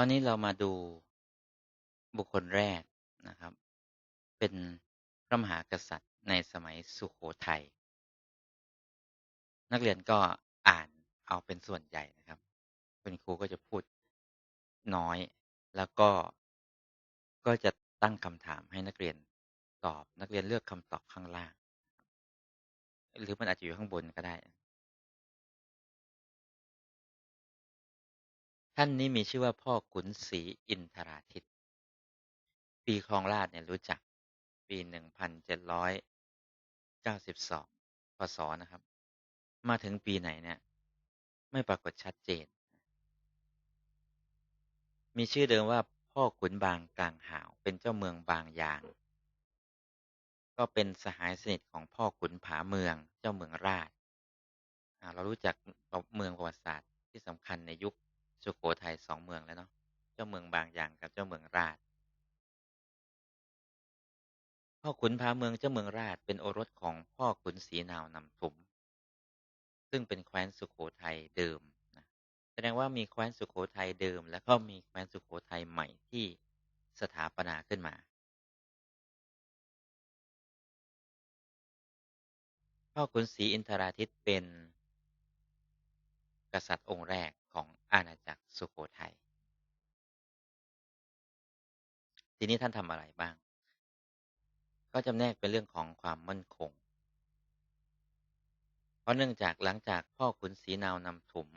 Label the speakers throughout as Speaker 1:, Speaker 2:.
Speaker 1: ราวนี้เรามาดูบุคคลแรกนะครับ เป็นพระมหากษัตริย์ในสมัยสุขโขทยัยนักเรียนก็อ่านเอาเป็นส่วนใหญ่นะครับ คุณครูก็จะพูดน้อย แล้วก็ก็จะตั้งคำถามให้นักเรียนตอบ นักเรียนเลือกคำตอบข้างล่าง หรือมันอาจจะอยู่ข้างบนก็ได้ ท่านนี้มีชื่อว่าพ่อขุนศรีอินทราทิต ปีครองราชเนี่ยรู้จัก ปีหนึ่งพันเจ็ดร้อยเก้าสิบสองพศนะครับ มาถึงปีไหนเนี่ย ไม่ปรากฏชัดเจน มีชื่อเดิมว่าพ่อขุนบางกลางหาว เป็นเจ้าเมืองบางยาง ก็เป็นสหายสนิทของพ่อขุนผาเมือง เจ้าเมืองราช เรารู้จักเมืองประวัติศาสตร์ที่สำคัญในยุค สุโขทัยสองเมืองแล้วเนาะเจ้าเมืองบางอย่างกับเจ้าเมืองราชพ่อขุนพาเมืองเจ้าเมืองราชเป็นโอรสของพ่อขุนศรีนาวนำถุม ซึ่งเป็นแคว้นสุโขทัยเดิมนะแสดงว่ามีแคว้นสุโขทัยเดิม แล้วก็มีแคว้นสุโขทัยใหม่ที่สถาปนาขึ้นมาพ่อขุนศรีอินทราทิตเป็นกษัตริย์องค์แรก ของอาณาจักรสุโขทัย ทีนี้ท่านทำอะไรบ้าง ก็จำแนกเป็นเรื่องของความมั่นคง เพราะเนื่องจากหลังจากพ่อขุนศรีนาวนำถุม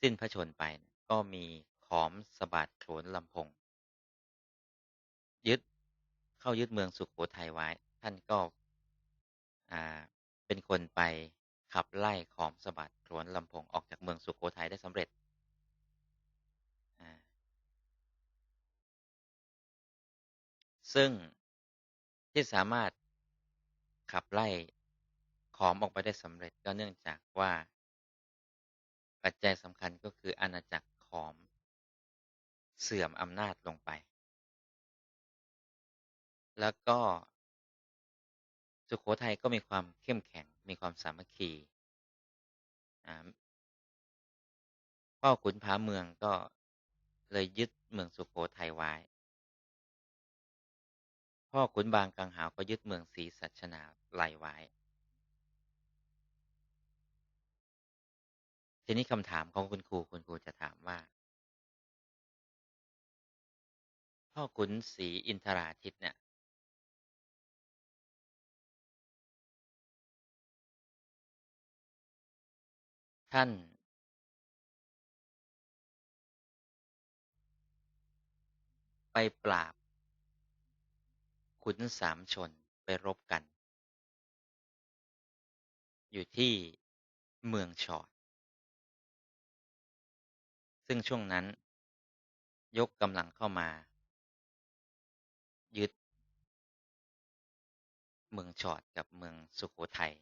Speaker 1: สิ้นพระชนไปก็มีขอมสบาดโขนลำพง ยึดเข้ายึดเมืองสุขโขทัยไว้ ท่านก็เป็นคนไป ขับไล่ขอมสบาดโขนลำพงออกจากเมืองสุขโขทัยได้สำเร็จซึ่งที่สามารถขับไล่ขอมออกไปได้สำเร็จก็เนื่องจากว่า ปัจจัยสำคัญก็คืออาณาจักรขอม เสื่อมอำนาจลงไป แล้วก็สุขโขทัยก็มีความเข้มแข็ง ความสามัคคีพ่อขุนพาเมืองก็เลยยึดเมืองสุโขทัยไว้ พ่อขุนบางกังหาวก็ยึดเมืองศรีสัชนาไลไว้ ทีนี้คำถามของคุณครูคุณครูจะถามว่า พ่อขุนศรีอินทราทิตเนี่ย ท่านไปปราบ ขุนสามชนไปรบกัน อยู่ที่เมืองชอด ซึ่งช่วงนั้น ยกกำลังเข้ามา ยึด เมืองชอดกับเมืองสุขโขทัย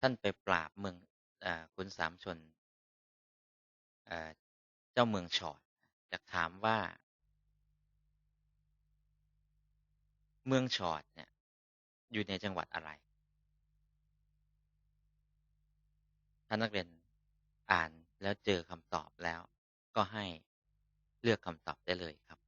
Speaker 1: ท่านไปปราบเมืองอขุนสามชนเจ้าเมืองชอดอยากถามว่า เมืองชอดเนี่ย อยู่ในจังหวัดอะไรถ้านนักเรียนอ่านแล้วเจอคำตอบแล้ว ก็ให้เลือกคำตอบได้เลยครับ